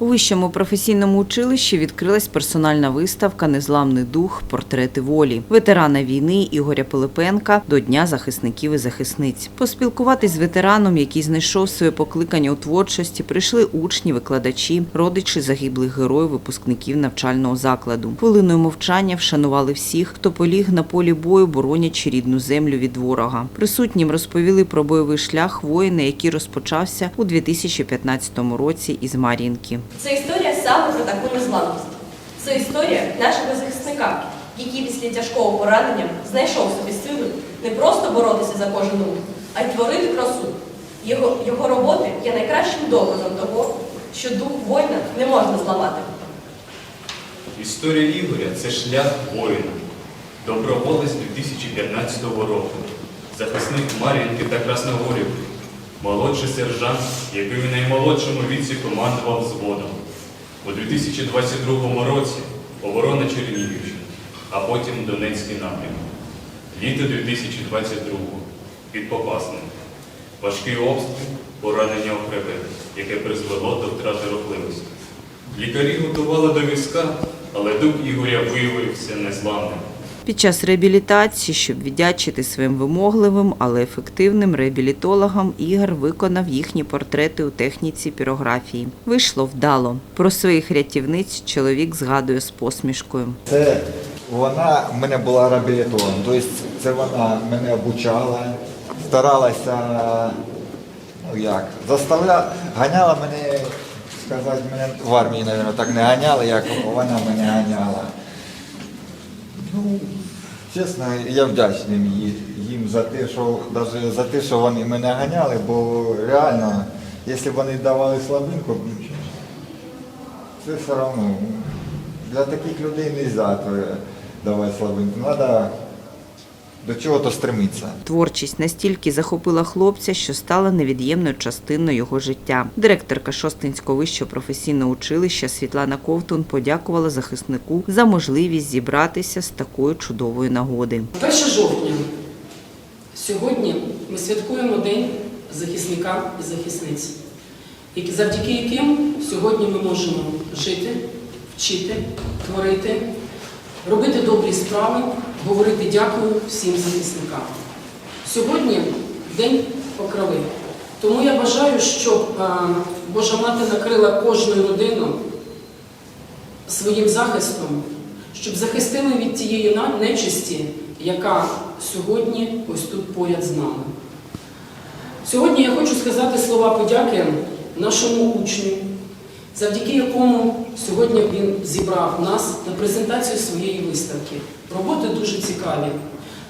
У вищому професійному училищі відкрилась персональна виставка Незламний дух. Портрети волі ветерана війни Ігоря Пилипенка до Дня захисників і захисниць. Поспілкуватись з ветераном, який знайшов своє покликання у творчості, прийшли учні, викладачі, родичі загиблих героїв, випускників навчального закладу. Хвилиною мовчання вшанували всіх, хто поліг на полі бою, боронячи рідну землю від ворога. Присутнім розповіли про бойовий шлях воїна, який розпочався у 2015 році із Мар'їнки. Це історія саме про таку незламність. Це історія нашого захисника, який після тяжкого поранення знайшов собі сили не просто боротися за кожен рух, а й творити красу. Його, його роботи є найкращим доказом того, що дух воїна не можна зламати. Історія Ігоря це шлях воїна. Доброволець 2015 року. Захисник Мар'їнки та Красногорівки. Молодший сержант, який у наймолодшому віці командував взводом. У 2022 році оборона Чернігівщини, а потім Донецький напрямок. Літо 2022 під Попасним. Важкий обстріл, поранення у хребет, яке призвело до втрати рухливості. Лікарі готували до візка, але дух Ігоря виявився незламним. Під час реабілітації, щоб віддячити своїм вимогливим, але ефективним реабілітологам, Ігор виконав їхні портрети у техніці пірографії. Вийшло вдало. Про своїх рятівниць чоловік згадує з посмішкою. Це вона мене була реабілітологом, тобто це вона мене обучала, старалася, ну як, заставляла, ганяла мене, сказати, мене в армії, мабуть, так не ганяли, як вона мене ганяла. Ну, чесно, я вдячний їм за те, що навіть за те, що вони мене ганяли, бо реально, якщо б вони давали слабинку, це все одно. Для таких людей не можна давати слабинку. Треба до чого-то стремитися. Творчість настільки захопила хлопця, що стала невід'ємною частиною його життя. Директорка Шостинського вищого професійного училища Світлана Ковтун подякувала захиснику за можливість зібратися з такої чудової нагоди. 1 жовтня. Сьогодні ми святкуємо День захисника і захисниць, які- завдяки яким сьогодні ми можемо жити, вчити, творити, робити добрі справи, говорити дякую всім захисникам. Сьогодні День покрови. Тому я бажаю, щоб е, Божа мати накрила кожну родину своїм захистом, щоб захистили від тієї нечисті, яка сьогодні ось тут поряд з нами. Сьогодні я хочу сказати слова подяки нашому учню, завдяки якому сьогодні він зібрав нас на презентацію своєї виставки. Роботи дуже цікаві.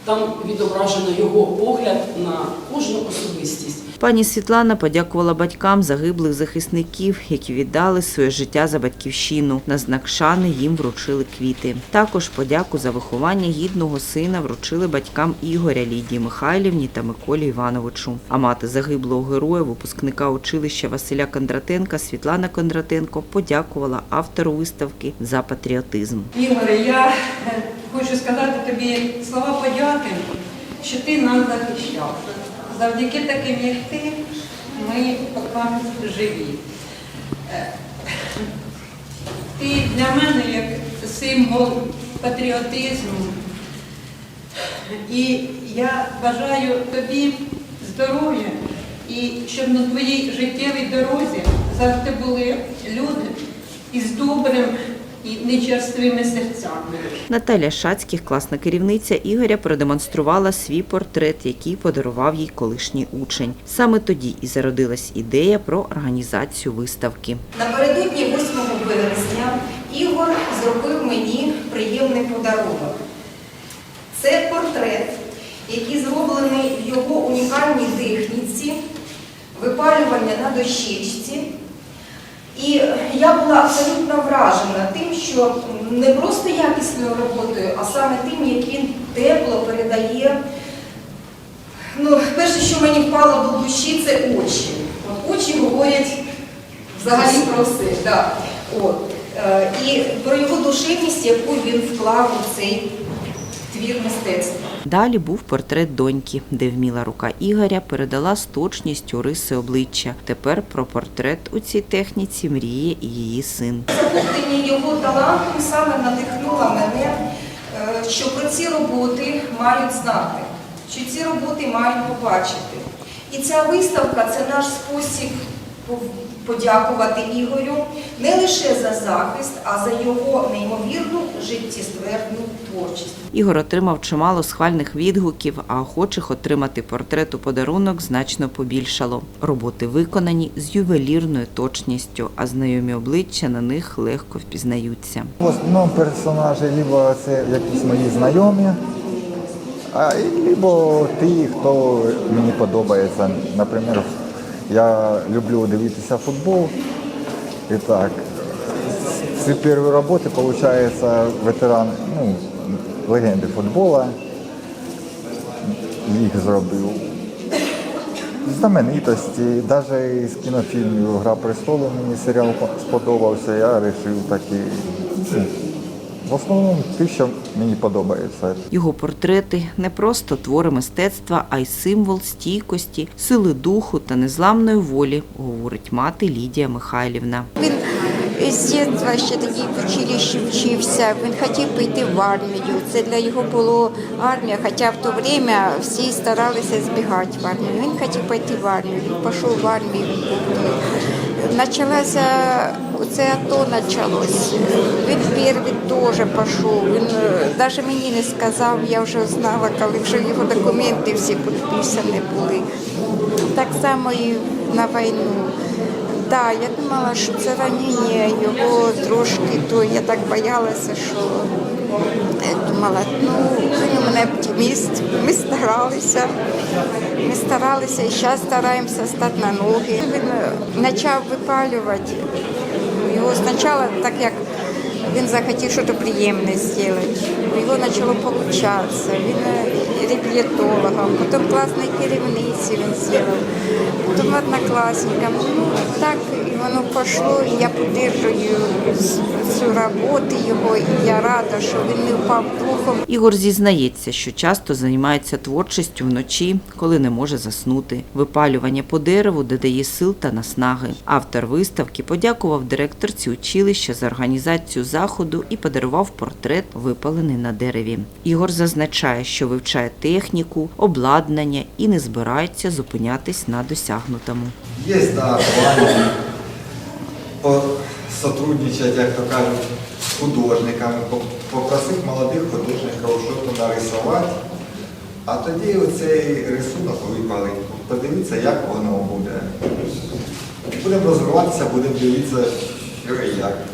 Там відображено його погляд на кожну особистість. Пані Світлана подякувала батькам загиблих захисників, які віддали своє життя за батьківщину. На знак шани їм вручили квіти. Також подяку за виховання гідного сина вручили батькам Ігоря Лідії Михайлівні та Миколі Івановичу. А мати загиблого героя, випускника училища Василя Кондратенка Світлана Кондратенко подякувала автору виставки за патріотизм. Ігоре, я хочу сказати тобі слова подяки, що ти нас захищав. Завдяки таким, як ти, ми поки живі. Е, Ти для мене як символ патріотизму. І я бажаю тобі здоров'я і щоб на твоїй життєвій дорозі завжди були люди із добрим і нечерствими серцями. Наталя Шацьких, класна керівниця Ігоря, продемонструвала свій портрет, який подарував їй колишній учень. Саме тоді і зародилась ідея про організацію виставки. Напередодні 8 вересня Ігор зробив мені приємний подарунок. Це портрет, який зроблений в його унікальній техніці, випалювання на дощечці. І я була абсолютно вражена тим, що не просто якісною роботою, а саме тим, як він тепло передає. Ну, перше, що мені впало до душі, це очі. От очі говорять взагалі про все. Да. От. Е, І про його душевність, яку він вклав у цей твір мистецтва. Далі був портрет доньки, де вміла рука Ігоря передала з точністю риси обличчя. Тепер про портрет у цій техніці мріє і її син. Захоплення його талантом саме надихнуло мене, е, що про ці роботи мають знати, що ці роботи мають побачити. І ця виставка це наш спосіб подякувати Ігорю не лише за захист, а за його неймовірну життєствердну творчість. Ігор отримав чимало схвальних відгуків, а охочих отримати портрет у подарунок значно побільшало. Роботи виконані з ювелірною точністю, а знайомі обличчя на них легко впізнаються. В основному персонажі либо це якісь мої знайомі, а либо ті, хто мені подобається. Наприклад, я люблю дивитися футбол. І так, ці перші роботи, виходить, ветеран, ну, легенди футболу, їх зробив. Знаменитості, навіть з кінофільмів Гра престолу мені серіал сподобався, я вирішив таки. В основному те, що мені подобається. Його портрети не просто твори мистецтва, а й символ стійкості, сили духу та незламної волі, говорить мати Лідія Михайлівна. Він з дитинства ще тоді в училищі вчився, він хотів піти в армію. Це для його було армія, хоча в то время всі старалися збігати в армію. Він хотів піти в армію, він пішов в армію, Почалося це АТО почалось. Він перший теж пішов. Він навіть мені не сказав, я вже знала, коли вже його документи всі підписані були. Так само і на війну. Так, я думала, що це раніння його трошки, то я так боялася, що я думала, ну він мене оптиміст, ми старалися, ми старалися і зараз стараємося стати на ноги. Він е, почав випалювати його спочатку, так як він захотів щось приємне зробити. Його почало получатися. Він е, реабілітологом, потім класній керівниці він зробив, потім однокласникам. Ну, так і воно пішло, і я підтримую цю роботу його, і я рада, що він не впав духом. Ігор зізнається, що часто займається творчістю вночі, коли не може заснути. Випалювання по дереву додає сил та наснаги. Автор виставки подякував директорці училища за організацію заходу і подарував портрет, випалений на дереві. Ігор зазначає, що вивчає техніку, обладнання і не збирається зупинятись на досягнутому. Є, да, сотрудничать, як то кажуть, з художниками, по- попросити молодих художників щось нарисувати, а тоді оцей рисунок випалить. Подивитися, як воно буде. Будемо розвиватися, будемо дивитися, як.